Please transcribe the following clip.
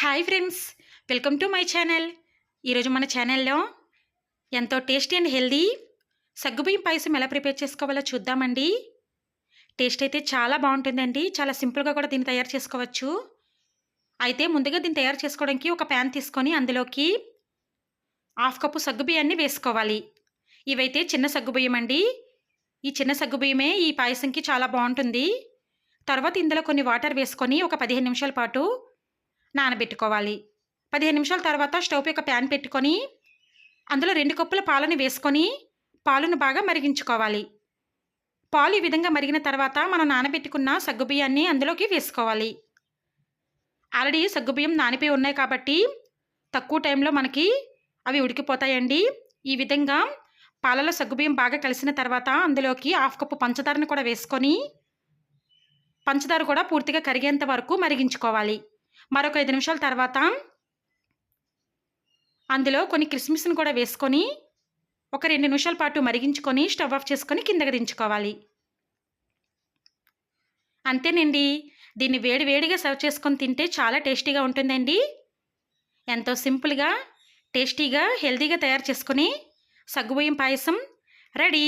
Hi friends welcome to my channel. ఈరోజు మన ఛానల్లో ఎంతో టేస్టీ అండ్ హెల్దీ సగ్గుబియ్యం పాయసం ఎలా ప్రిపేర్ చేసుకోవాలో చూద్దామండి. టేస్ట్ అయితే చాలా బాగుంటుందండి. చాలా సింపుల్గా కూడా దీన్ని తయారు చేసుకోవచ్చు. అయితే ముందుగా దీన్ని తయారు చేసుకోవడానికి ఒక ప్యాన్ తీసుకొని అందులోకి హాఫ్ కప్పు సగ్గుబియ్యాన్ని వేసుకోవాలి. ఇవైతే చిన్న సగ్గుబియ్యం అండి. ఈ చిన్న సగ్గుబియ్యమే ఈ పాయసంకి చాలా బాగుంటుంది. తర్వాత ఇందులో కొన్ని వాటర్ వేసుకొని ఒక పదిహేను నిమిషాల పాటు నానబెట్టుకోవాలి. పదిహేను నిమిషాల తర్వాత స్టవ్ యొక్క ప్యాన్ పెట్టుకొని అందులో రెండు కప్పుల పాలను వేసుకొని పాలను బాగా మరిగించుకోవాలి. పాలు ఈ విధంగా మరిగిన తర్వాత మనం నానబెట్టుకున్న సగ్గుబియ్యాన్ని అందులోకి వేసుకోవాలి. ఆల్రెడీ సగ్గుబియ్యం నానిపోయి ఉన్నాయి కాబట్టి తక్కువ టైంలో మనకి అవి ఉడికిపోతాయండి. ఈ విధంగా పాలలో సగ్గుబియ్యం బాగా కలిసిన తర్వాత అందులోకి హాఫ్ కప్పు పంచదారను కూడా వేసుకొని పంచదార కూడా పూర్తిగా కరిగేంత వరకు మరిగించుకోవాలి. మరొక ఐదు నిమిషాల తర్వాత అందులో కొన్ని కిస్మిస్ని కూడా వేసుకొని ఒక రెండు నిమిషాల పాటు మరిగించుకొని స్టవ్ ఆఫ్ చేసుకొని కిందకి దించుకోవాలి. అంతేనండి. దీన్ని వేడి వేడిగా సర్వ్ చేసుకొని తింటే చాలా టేస్టీగా ఉంటుందండి. ఎంతో సింపుల్గా టేస్టీగా హెల్తీగా తయారు చేసుకొని సగ్గుబియ్యం పాయసం రెడీ.